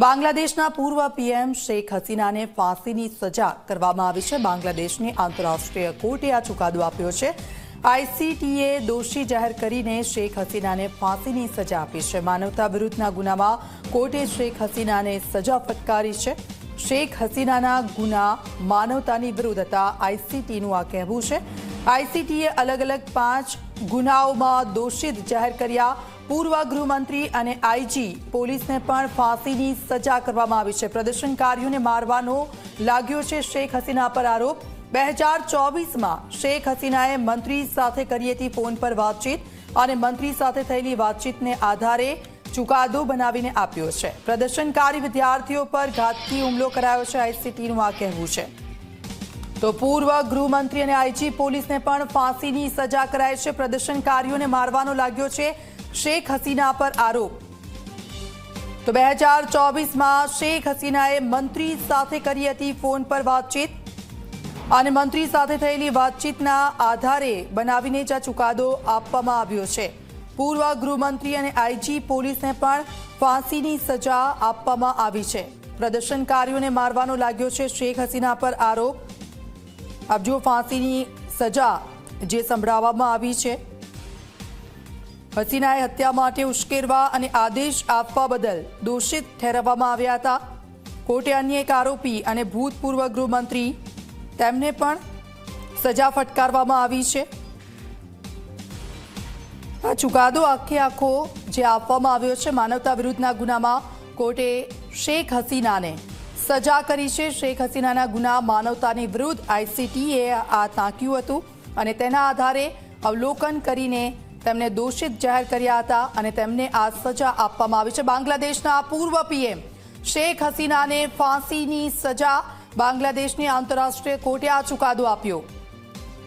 બાંગ્લાદેશના પૂર્વ પીએમ શેખ હસીનાને ફાંસીની સજા કરવામાં આવી છે. બાંગ્લાદેશની આંતરરાષ્ટ્રીય કોર્ટે આ ચુકાદો આપ્યો છે. આઈસીટીએ દોષી જાહેર કરીને શેખ હસીનાને ફાંસીની સજા આપી છે. માનવતા વિરુદ્ધના ગુનામાં કોર્ટે શેખ હસીનાને સજા ફટકારી છે. શેખ હસીનાના ગુના માનવતાની વિરુદ્ધ હતા આઈસીટીનું આ કહેવું છે. આઈસીટીએ અલગ અલગ પાંચ ગુનાઓમાં દોષિત જાહેર કર્યા. પૂર્વ ગૃહમંત્રી અને આઈજી પોલીસને પણ ફાંસીની સજા કરવામાં આવી છે. પ્રદર્શનકારીઓને મારવાનો લાગ્યો છે શેખ હસીના પર આરોપ. બે હજાર ચોવીસમાં શેખ હસીનાએ મંત્રી સાથે કરી હતી ફોન પર વાતચીત અને મંત્રી સાથે થયેલી વાતચીતને આધારે ચુકાદો બનાવીને આપ્યો છે. પ્રદર્શનકારી વિદ્યાર્થીઓ પર ઘાતકી હુમલો કરાયો છે, આઈસીટીનું આ કહેવું છે. તો પૂર્વ ગૃહમંત્રી અને આઈજી પોલીસને પણ ફાંસીની સજા કરાય છે. પ્રદર્શનકારીઓને મારવાનો લાગ્યો છે શેખ હસીના પર આરોપ. તો બે હજાર ચોવીસમાં શેખ હસીનાએ મંત્રી સાથે કરી હતી ફોન પર વાતચીત. અને મંત્રી સાથે થયેલી વાતચીતના આધારે બનાવીને જ ચુકાદો આપવામાં આવ્યો છે. પૂર્વ ગૃહમંત્રી અને આઈજી પોલીસને પણ ફાંસીની સજા આપવામાં આવી છે. પ્રદર્શનકારીઓને મારવાનો લાગ્યો છે શેખ હસીના પર આરોપ. આપ જો ફાંસીની સજા જે સંભળાવવામાં આવી છે. હસીનાએ હત્યા માટે ઉશ્કેરવા અને આદેશ આપવા બદલ દોષિત ઠેરવવામાં આવ્યા હતા. કોર્ટે અન્ય એક આરોપી અને ભૂતપૂર્વ ગૃહમંત્રી તેમને પણ સજા ફટકારવામાં આવી છે. આ ચુકાદો આખે આખો જે આપવામાં આવ્યો છે માનવતા વિરુદ્ધના ગુનામાં, કોર્ટે શેખ હસીનાને સજા કરી છે. શેખ હસીનાના ગુના માનવતાની વિરુદ્ધ આઈસીટીએ આ તાંક્યું હતું અને તેના આધારે અવલોકન કરીને તેમને દોષિત જાહેર કર્યા હતા અને તેમને આ સજા આપવામાં આવી છે. બાંગ્લાદેશના પૂર્વ પીએમ શેખ હસીનાને ફાંસીની સજા બાંગ્લાદેશની આંતરરાષ્ટ્રીય કોર્ટે આ ચુકાદો આપ્યો.